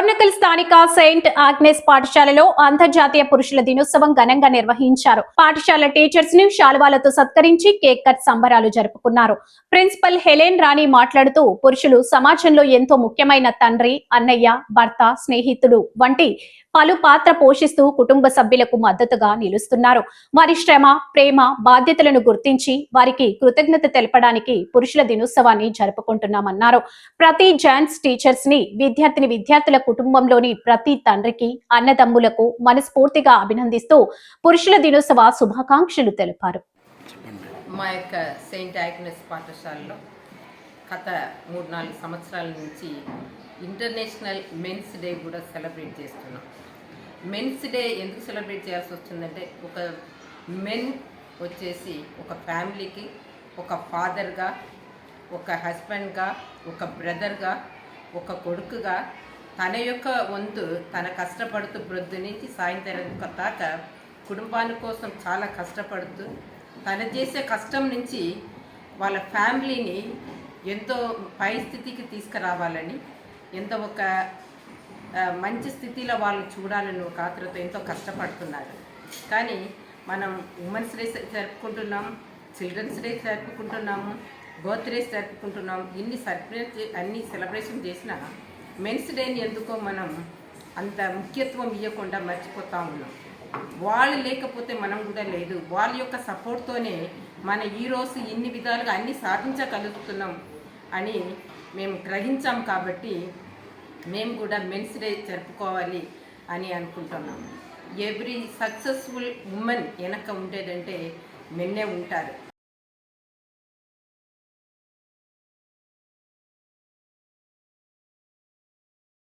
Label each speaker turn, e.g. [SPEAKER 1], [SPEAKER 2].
[SPEAKER 1] స్థానిక Saint Agnes పాఠశాలలో అంతర్జాతీయ పురుషుల దినోత్సవం ఘనంగా నిర్వహించారు. పాఠశాల టీచర్స్ని శాలువాలతో సత్కరించి కేక్ కట్ సంబరాలు జరుపుకున్నారు. ప్రిన్సిపల్ హెలెన్ రాణి మాట్లాడుతూ పురుషులు సమాజంలో ఎంతో ముఖ్యమైన తండ్రి అన్నయ్య భర్త స్నేహితుడు వంటి పలు పాత్ర పోషిస్తూ కుటుంబ సభ్యులకు మద్దతుగా నిలుస్తున్నారు. వారి శ్రమ ప్రేమ బాధ్యతలను గుర్తించి వారికి కృతజ్ఞత తెలపడానికి పురుషుల దినోత్సవాన్ని జరుపుకుంటున్నామన్నారు. ప్రతి జాన్స్ టీచర్స్ని విద్యార్థిని విద్యార్థుల కుటుంబంలోని ప్రతి తండ్రికి అన్నదమ్ములకు మనస్ఫూర్తిగా అభినందిస్తూ పురుషుల దినోత్సవ శుభాకాంక్షలు తెలిపారు.
[SPEAKER 2] మా యొక్క సెయింట్ ఐగ్నస్ పాఠశాలలో గత మూడు నాలుగు సంవత్సరాల నుంచి ఇంటర్నేషనల్ మెన్స్ డే కూడా సెలబ్రేట్ చేస్తున్నాం. మెన్స్ డే ఎందుకు సెలబ్రేట్ చేయాల్సి వస్తుందంటే ఒక మెన్ వచ్చేసి ఒక ఫ్యామిలీకి ఒక ఫాదర్గా ఒక హస్బెండ్గా ఒక బ్రదర్గా ఒక కొడుకుగా తన యొక్క వంతు తన కష్టపడుతూ ప్రొద్దు నుంచి సాయంత్రం దాకా కుటుంబాని కోసం చాలా కష్టపడుతూ తను చేసే కష్టం నుంచి వాళ్ళ ఫ్యామిలీని ఎంతో పై స్థితికి తీసుకురావాలని ఎంతో ఒక మంచి స్థితిలో వాళ్ళు చూడాలని ఒక ఆతృత ఎంతో కష్టపడుతున్నారు. కానీ మనం ఉమెన్స్ డే జరుపుకుంటున్నాం చిల్డ్రన్స్ డే జరుపుకుంటున్నాము బర్త్డేస్ జరుపుకుంటున్నాం ఇన్ని సెలబ్రేట్ అన్ని సెలబ్రేషన్ చేసినా మెన్స్ డేని ఎందుకో మనం అంత ముఖ్యత్వం ఇవ్వకుండా మర్చిపోతా ఉన్నాం. వాళ్ళు లేకపోతే మనం కూడా లేదు. వాళ్ళ యొక్క సపోర్ట్తోనే మన ఈరోజు ఇన్ని విధాలుగా అన్ని సాధించగలుగుతున్నాం అని మేము గ్రహించాం కాబట్టి మేము కూడా మెన్స్ డే జరుపుకోవాలి అని అనుకుంటున్నాం. ఎవ్రీ సక్సెస్ఫుల్ ఉమెన్ వెనక ఉండేదంటే మెన్నే ఉంటారు.